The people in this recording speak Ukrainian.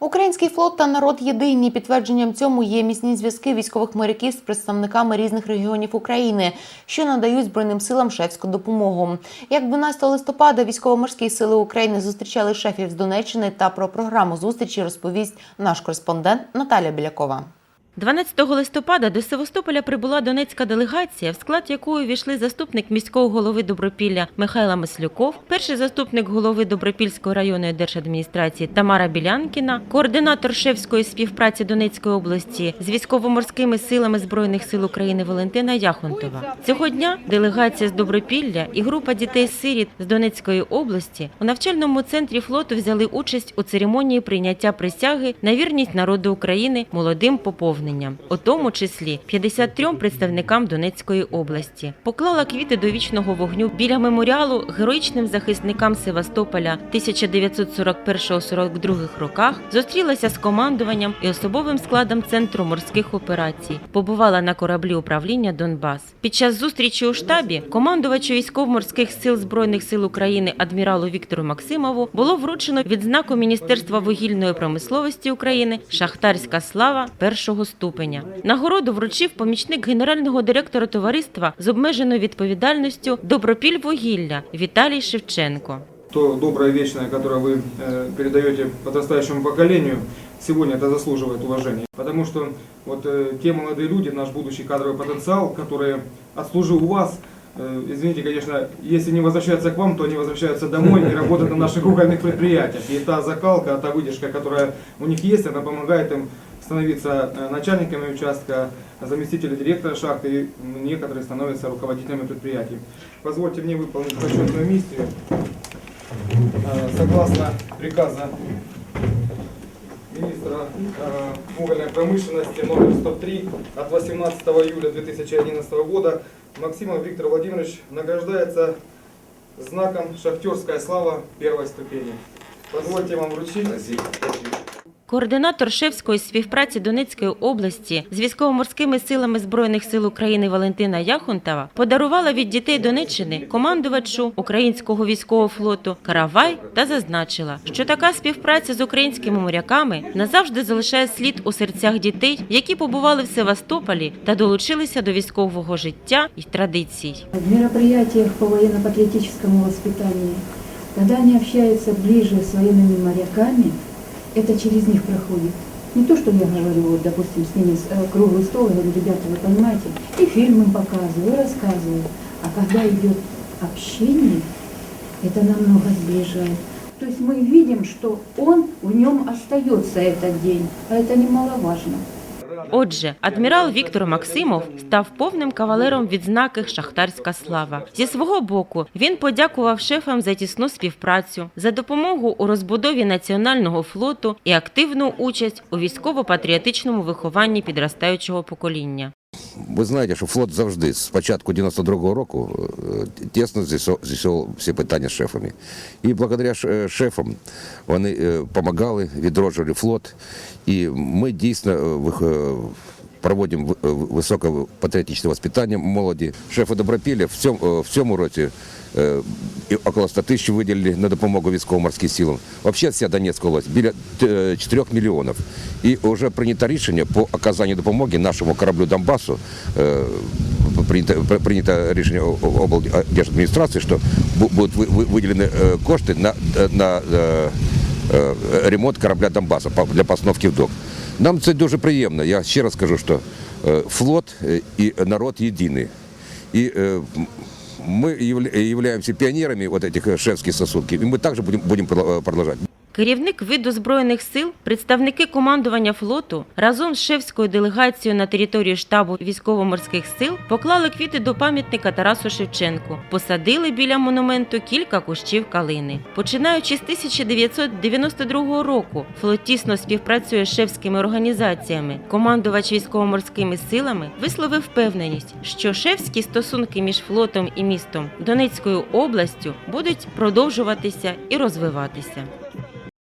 Український флот та народ єдині. Підтвердженням цьому є міцні зв'язки військових моряків з представниками різних регіонів України, що надають збройним силам шефську допомогу. Як 12 листопада військово-морські сили України зустрічали шефів з Донеччини та про програму зустрічі розповість наш кореспондент Наталя Білякова. 12 листопада до Севастополя прибула донецька делегація, в склад якої війшли заступник міського голови Добропілля Михайла Маслюков, перший заступник голови Добропільської районної держадміністрації Тамара Білянкіна, координатор шефської співпраці Донецької області з військово-морськими силами збройних сил України Валентина Яхонтова. Цього дня делегація з Добропілля і група дітей-сиріт з Донецької області у навчальному центрі флоту взяли участь у церемонії прийняття присяги на вірність народу України молодим поповненням, у тому числі 53 представникам Донецької області. Поклала квіти до вічного вогню біля меморіалу героїчним захисникам Севастополя 1941-42 роках. Зустрілася з командуванням і особовим складом центру морських операцій. Побувала на кораблі управління Донбас. Під час зустрічі у штабі командувачу військово-морських сил збройних сил України адміралу Віктору Максимову було вручено відзнаку Міністерства вугільної промисловості України Шахтарська слава першого ступеня. Нагороду вручив помічник генерального директора товариства з обмеженою відповідальністю Добропіль вугілля Віталій Шевченко. То доброе вечное, которое вы э, передаете подрастающему поколению, сегодня это заслуживает уважения. Потому что вот э, те молодые люди, наш будущий кадровый потенциал, которые отслужив у вас, э, извините, конечно, если не возвращаются к вам, то они возвращаются домой и работают на наших угольных предприятиях. И та закалка, та выдержка, которая у них есть, она помогает им становиться э, начальниками участка, заместителями директора шахты, и некоторые становятся руководителями предприятий. Позвольте мне выполнить почетную миссию. Э, Согласно приказа министра э, угольной промышленности номер 103 от 18 июля 2011 года Максимов Виктор Владимирович награждается знаком «Шахтерская слава» первой ступени. Позвольте вам вручить. Координатор шефської співпраці Донецької області з військово-морськими силами збройних сил України Валентина Яхонтова подарувала від дітей Донеччини командувачу українського військового флоту Каравай та зазначила, що така співпраця з українськими моряками назавжди залишає слід у серцях дітей, які побували в Севастополі та долучилися до військового життя і традицій. В мероприятиях по военно-патриотическому воспитанию, когда они общаются ближе с военными моряками, это через них проходит. Не то, что я говорю, вот, допустим, с ними э, круглый стол, я говорю, ребята, вы понимаете, и фильм им показываю, и рассказываю. А когда идет общение, это намного сближает. То есть мы видим, что он в нем остается этот день, а это немаловажно. Отже, адмірал Віктор Максимов став повним кавалером відзнаки Шахтарська слава. Зі свого боку він подякував шефам за тісну співпрацю, за допомогу у розбудові національного флоту і активну участь у військово-патріотичному вихованні підростаючого покоління. Ви знаєте, що флот завжди з початку 92-го року е, тісно з'ясовував всі питання з шефами. І благодаря е, шефам вони допомагали, відроджували флот. І ми дійсно е, е, проводимо в- е, високопатріотичне воспитання молоді. Шефи Добропілля в цьому, е, в цьому році е, і около 100 тисяч виділили на допомогу військово-морським силам. Взагалі вся Донецька область біля е, 4 мільйонів. І вже прийнято рішення по оказанню допомоги нашому кораблю Донбасу. е, Прийнято, прийнято рішення облдержадміністрації, що бу- будуть ви- ви- виділені е, кошти на, на е, е, ремонт корабля Донбасу по- для постановки в док. Нам це дуже приємно. Я ще раз кажу, що е, флот е, і народ єдиний. І е, м- мы явля- являемся пионерами вот этих э, шефских сосудков, и мы также будем, будем продла- продолжать. Керівник виду збройних сил, представники командування флоту разом з шефською делегацією на території штабу військово-морських сил поклали квіти до пам'ятника Тарасу Шевченку, посадили біля монументу кілька кущів калини. Починаючи з 1992 року, флот тісно співпрацює з шефськими організаціями. Командувач військово-морськими силами висловив впевненість, що шефські стосунки між флотом і містом Донецькою областю будуть продовжуватися і розвиватися.